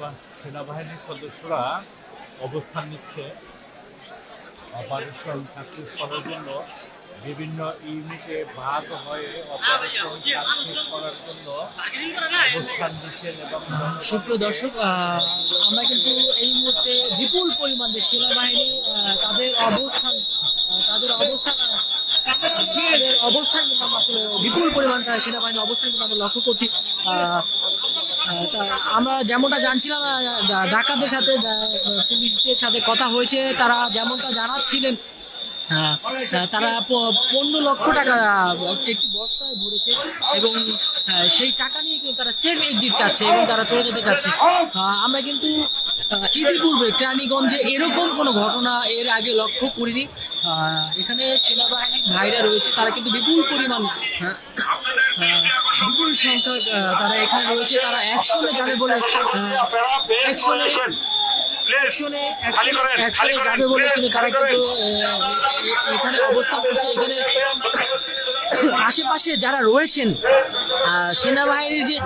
সেনা- সেনাবাহিনীর সদস্যরা অবস্থান নিচ্ছে। অপারেশন সাকসেস করার জন্য বিভিন্ন ইউনিটে ভাগ হয়ে অপারেশন করার জন্য অবস্থান নিচ্ছেন এবং সুপ্রিয় দর্শক আমরা কিন্তু এই মুহূর্তে বিপুল পরিমাণ যে সেনাবাহিনী তাদের অবস্থান তাদের অবস্থান অবস্থান কিন্তু আমরা বিপুল পরিমাণ সেনাবাহিনীর অবস্থান কিন্তু আমরা লক্ষ্য করছি। আমরা যেমনটা জানছিলাম ডাকাতের সাথে পুলিশদের সাথে কথা হয়েছে, তারা যেমনটা জানাচ্ছিলেন তারা পনেরো লক্ষ টাকা, একটি বস্তায় ভরেছে এবং সেই টাকা নিয়ে কিন্তু তারা সেফ এক্সিট চাচ্ছে এবং তারা চলে যেতে চাচ্ছে। আমরা কিন্তু ইতিপূর্বে কেরানীগঞ্জে এরকম কোনো ঘটনা এর আগে লক্ষ্য করিনি। এখানে সেনাবাহিনীর ভাইরা রয়েছে তারা কিন্তু বিপুল পরিমাণ আহ, বিপুল সংখ্যক তারা এখানে রয়েছে তারা একসঙ্গে যাবে বলে একসঙ্গে একশনে একশনে যাবে বলে কিন্তু তারা কিন্তু এখানে অবস্থান করছে। এখানে আশেপাশে যারা রয়েছেন সেনাবাহিনীর যে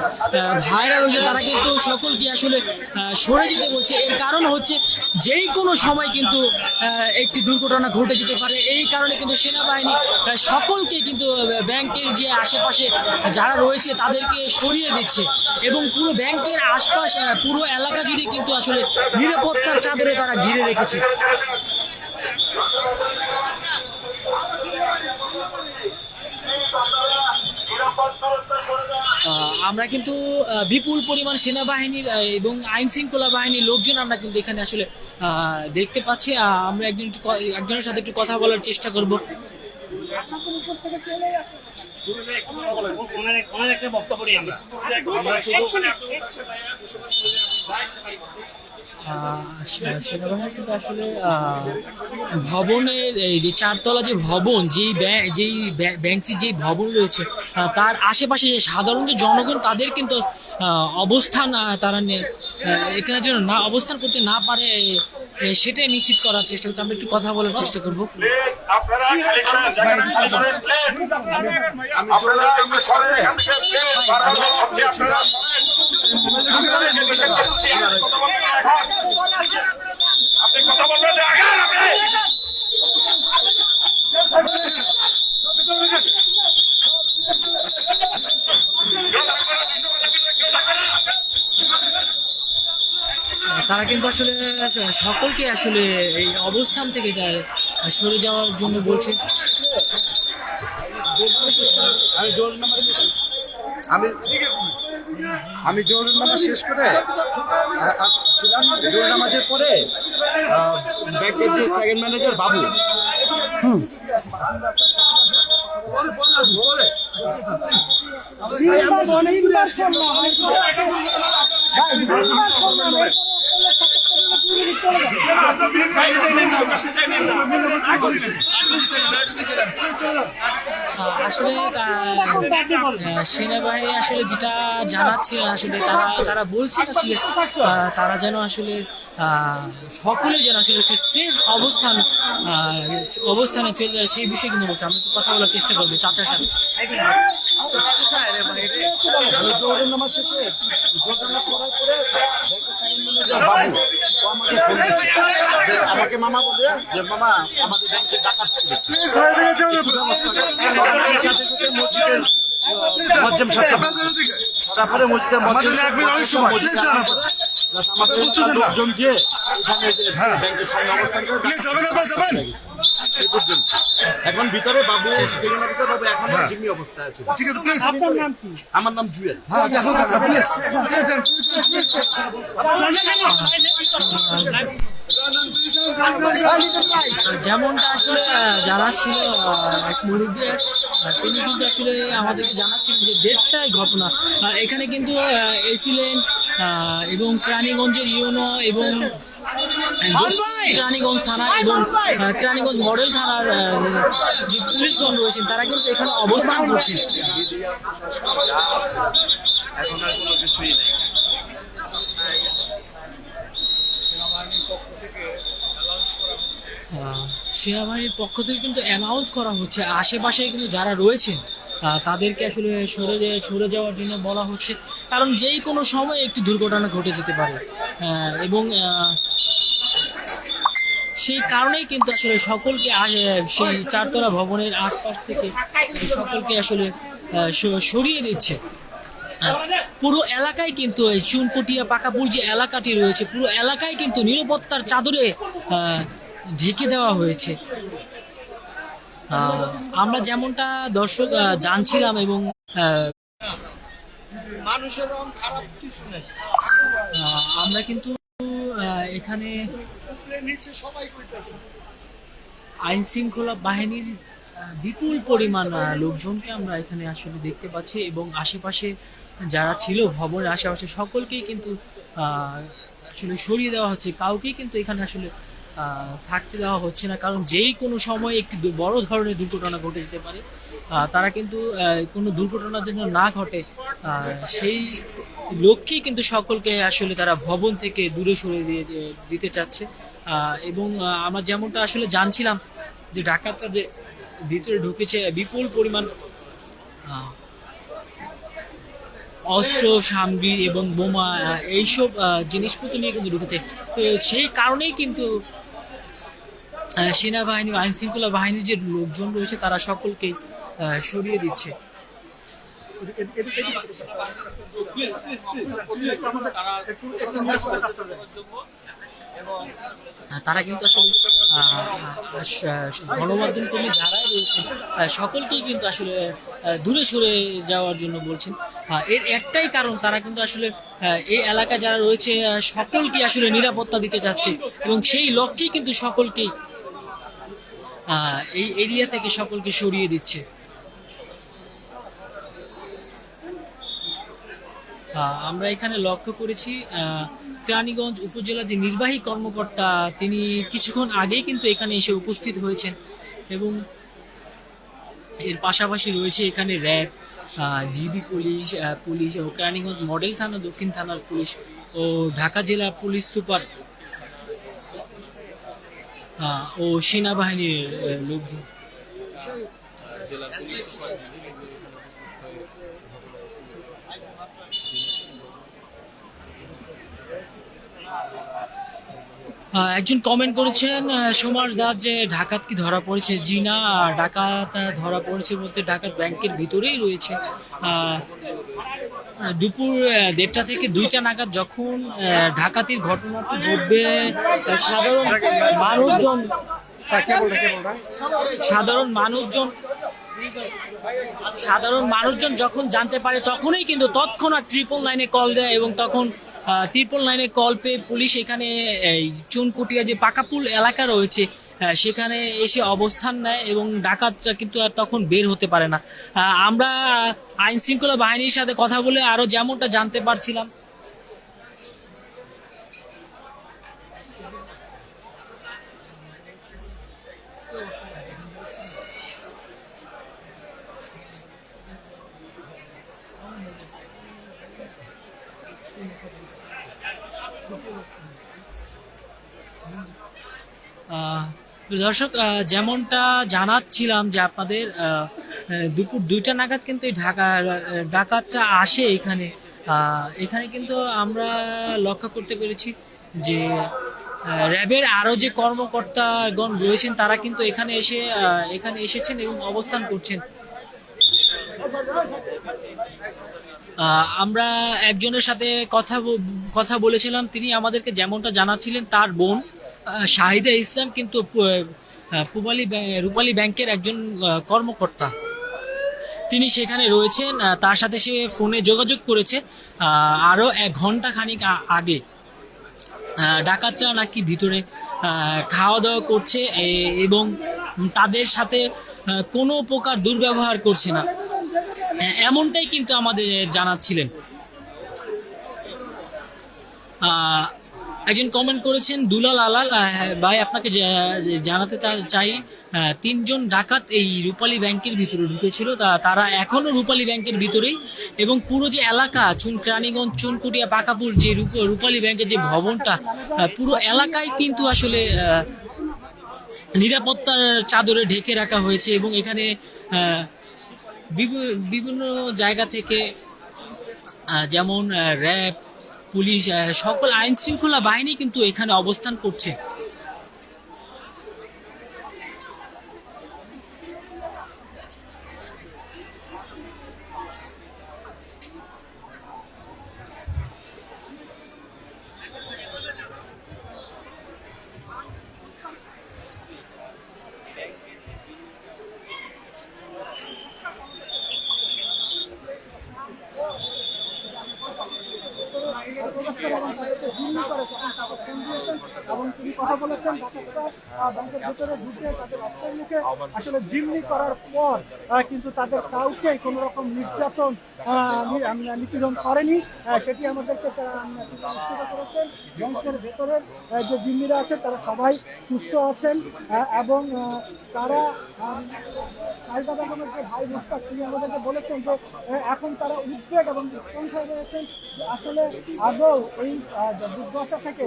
ভাইরা রয়েছে তারা কিন্তু সকলকে আসলে সরে যেতে বলছে। এর কারণ হচ্ছে যেই কোনো সময় কিন্তু একটি দুর্ঘটনা ঘটে যেতে পারে। এই কারণে কিন্তু সেনাবাহিনী সকলকে কিন্তু ব্যাংকের যে আশেপাশে যারা রয়েছে তাদেরকে সরিয়ে দিচ্ছে। এবং পুরো ব্যাংকের আশপাশ পুরো এলাকা জুড়ে কিন্তু আসলে নিরাপত্তার চাদরে তারা ঘিরে রেখেছে। আমরা কিন্তু বিপুল পরিমাণ সেনাবাহিনীর এবং আইন শৃঙ্খলা বাহিনীর লোকজন আমরা কিন্তু এখানে আসলে দেখতে পাচ্ছি। আমরা একজন একটু একজনের সাথে একটু কথা বলার চেষ্টা করব। সেনাবাহিনী কিন্তু আসলে ভবনের এই যে চারতলা যে ভবন যেই যেই ব্যাংক- ব্যাংকটির যেই ভবন রয়েছে তার আশেপাশে যে সাধারণ যে জনগণ তাদের কিন্তু অবস্থান তারা এখানে যেন না অবস্থান করতে না পারে সেটাই নিশ্চিত করার চেষ্টা করছি আমরা একটু কথা বলার চেষ্টা করব আপনারা খালি করেন জায়গাটা খালি করেন আপনারা একটু সরেন এখান থেকে বারবার বলছি আপনারা সরেন আপনারা যে বিষয়ে কথা বলছি, কথা বলবেন না এখন। আপনি কথা বলবেন না এখন আপনি তারা কিন্তু আসলে সকলকে আসলে এই অবস্থান থেকে সরে যাওয়ার জন্য বলছে। আমি আমি আমি জোর নাম্বার শেষ করে ছিলাম জোর নামাজের পরে ব্যাংকের যে সেকেন্ড ম্যানেজার বাবু। আহ, আসলে সেনাবাহিনী আসলে যেটা জানাচ্ছিলেন আসলে তারা তারা বলছেন আসলে তারা যেন আসলে সকলে যেন আসলে একটি সেফ অবস্থান অবস্থানে চলে যায় সেই বিষয়ে কিন্তু বলছে। আমি কথা বলার চেষ্টা করব চাচার সাথে। আমাকে মামা বলে যে মামা আমাদের ব্যাংকে ডাকাত তারপরে মসজিদের হয়ে। এখন ভিতরে বাবু জিম্মি অবস্থায় আছে আমার নাম জুয়েল যেমনটা আসলে আহ, জানাচ্ছিল এক মুরব্বী তিনি কিন্তু আসলে আমাদেরকে জানাচ্ছিলেন যে দেড়টাই ঘটনা। এখানে কিন্তু এসিলেন এবং কেরানীগঞ্জের ইউনো এবং কেরানীগঞ্জ থানা এবং কেরানীগঞ্জ মডেল থানার যে পুলিশগণ রয়েছেন তারা কিন্তু এখানে অবস্থান করছেন। এখন আর কোনো কিছুই নেই। সেনাবাহিনীর পক্ষ থেকে কিন্তু অ্যানাউন্স করা হচ্ছে। আশেপাশে কিন্তু যারা রয়েছেন তাদেরকে আসলে সরে সরে যাওয়ার জন্য বলা হচ্ছে। কারণ যেই কোনো সময় একটি দুর্ঘটনা ঘটে যেতে পারে। এবং সেই কারণেই কিন্তু আসলে সকলকে সেই চারতলা ভবনের আশপাশ থেকে সকলকে আসলে সরিয়ে দিচ্ছে। পুরো এলাকায় কিন্তু এই চুনকুটিয়া পাকাপুর যে এলাকাটি রয়েছে, পুরো এলাকায় কিন্তু নিরাপত্তার চাদরে ঢেকে দেওয়া হয়েছে। আমরা যেমনটা দর্শক জানছিলাম এবং মানুষের রং খারাপ কিছু নেই। আমরা কিন্তু এখানে নিচে সবাই কইতেছে। আইন শৃঙ্খলা বাহিনীর বিপুল পরিমাণ লোকজনকে আমরা এখানে আসলে দেখতে পাচ্ছি এবং আশেপাশে যারা ছিল ভবনের আশেপাশে সকলকেই কিন্তু আহ, আসলে সরিয়ে দেওয়া হচ্ছে। কাউকেই কিন্তু এখানে আসলে থাকতে দেওয়া হচ্ছে না। কারণ যেই কোনো সময় একটি বড় ধরনের দুর্ঘটনা ঘটে যেতে পারে তারা কিন্তু কোনো দুর্ঘটনা যেন না ঘটে সেই লক্ষ্যেই কিন্তু সকলকে আসলে তারা ভবন থেকে দূরে সরে দিয়ে দিতে চাচ্ছে। এবং আমরা যেমনটা আসলে জানছিলাম যে ডাকাতরা যে ভিতরে ঢুকেছে, বিপুল পরিমাণ অস্ত্র, সামগ্রী এবং বোমা এইসব জিনিসপত্র নিয়ে কিন্তু ঢুকেছে। তো সেই কারণেই কিন্তু সেনাবাহিনী আইন শৃঙ্খলা বাহিনীর যে লোকজন রয়েছে তারা সকলকে সরিয়ে দিচ্ছে। তারা কিন্তু আসলে গণমাধ্যম কর্মী যারাই রয়েছে আহ, সকলকেই কিন্তু আসলে দূরে সরে যাওয়ার জন্য বলছেন। এর একটাই কারণ তারা কিন্তু আসলে এই এলাকায় যারা রয়েছে সকলকে আসলে নিরাপত্তা দিতে চাচ্ছে এবং সেই লক্ষ্যেই কিন্তু সকলকেই এই এরিয়া থেকে সকলকে সরিয়ে দিচ্ছে। আমরা এখানে লক্ষ্য করেছি কেরানীগঞ্জ উপজেলার যে নির্বাহী কর্মকর্তা, তিনি কিছুক্ষণ আগেই কিন্তু এখানে এসে উপস্থিত হয়েছেন এবং এর পাশাপাশি রয়েছে এখানে র্যাব ডিবি পুলিশ পুলিশ ও কেরানীগঞ্জ মডেল থানা, দক্ষিণ থানার পুলিশ ও ঢাকা জেলা পুলিশ সুপার। ও সেনাবাহিনীর লোকজন। আহ, একজন কমেন্ট করেছেন সোমার দাস যে ডাকাত কি ধরা পড়েছে? জি না, ডাকাত ধরা পড়েছে বলতে ডাকাত ব্যাংকের ভিতরেই রয়েছে। দুপুর দেড়টা থেকে দুইটা নাগাদ যখন ডাকাতির ঘটনাটি ঘটবে সাধারণ মানুষজন সাধারণ মানুষজন সাধারণ মানুষজন যখন জানতে পারে, তখনই কিন্তু তৎক্ষণাৎ ট্রিপল লাইনে কল দেয় এবং তখন ট্রিপল নাইনে কল পেয়ে পুলিশ এখানে, এই চুনকুটিয়া যে পাকাপুল এলাকা রয়েছে সেখানে এসে অবস্থান নেয় এবং ডাকাতরা কিন্তু আর তখন বের হতে পারে না। আমরা আইন শৃঙ্খলা বাহিনীর সাথে কথা বলে আরও যেমনটা জানতে পারছিলাম। দর্শক যেমনটা জানাচ্ছিলাম যে আপনাদের দুপুর দুইটা নাগাদ কিন্তু এই ঢাকা ডাকাতটা আসে এখানে। এখানে কিন্তু আমরা লক্ষ্য করতে পেরেছি যে র্যাবের আরও যে কর্মকর্তাগণ রয়েছেন, তারা কিন্তু এখানে এসে এখানে এসেছেন এবং অবস্থান করছেন। আমরা একজনের সাথে কথা কথা বলেছিলাম, তিনি আমাদেরকে যেমনটা জানাচ্ছিলেন, তার বোন শাহিদা ইসলাম, কিন্তু পুবালি রূপালী ব্যাংকের একজন কর্মকর্তা। তিনি সেখানে রয়েছেন তার সাথে সে ফোনে যোগাযোগ করেছে আরও এক ঘণ্টা খানিক আগে। ডাকাতরা নাকি ভিতরে খাওয়া দাওয়া করছে এবং তাদের সাথে কোনো প্রকার দুর্ব্যবহার করছে না। এমনটাই কিন্তু আমাদের জানাচ্ছিলেন। একজন কমেন্ট করেছেন, দুলাল আলাল ভাই, আপনাকে জানাতে চাই তিনজন ডাকাত এই রূপালী ব্যাংকের ভিতরে ঢুকেছিল। তারা এখনও রূপালী ব্যাংকের ভিতরেই এবং পুরো যে এলাকা চুন কেরানীগঞ্জ চুনকুটিয়া পাকাপুর যে রূপালী ব্যাংকের যে ভবনটা পুরো এলাকায় কিন্তু আসলে নিরাপত্তার চাদরে ঢেকে রাখা হয়েছে এবং এখানে বিভিন্ন জায়গা থেকে যেমন র্যাব পুলিশ সকল আইনশৃঙ্খলা বাহিনী কিন্তু এখানে অবস্থান করছে। এবং তিনি কথা বলেছেন ব্যাংকের ভেতরে ঢুকে তাদের অস্ত্রের মুখে আসলে জিম্মি করার পর কিন্তু তাদের কাউকে কোনো রকম নির্যাতন নিপীড়ন করেনি। সেটি আমাদেরকে করেছেন। ব্যাংকের ভেতরের যে জিম্মিরা আছেন তারা সবাই সুস্থ আছেন এবং তারা সাহিদা বেগমের যে ভাই মুস্তাক, তিনি আমাদেরকে বলেছেন যে এখন তারা উদ্বেগ এবং উৎকণ্ঠায় রয়েছেন আসলে আদৌ এই দুর্দশা থেকে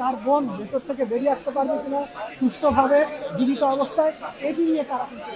তার বোন ভেতর থেকে বেরিয়ে আসতে পারবে কিনা সুস্থভাবে জীবিত অবস্থায় এটি নিয়ে তারা কিন্তু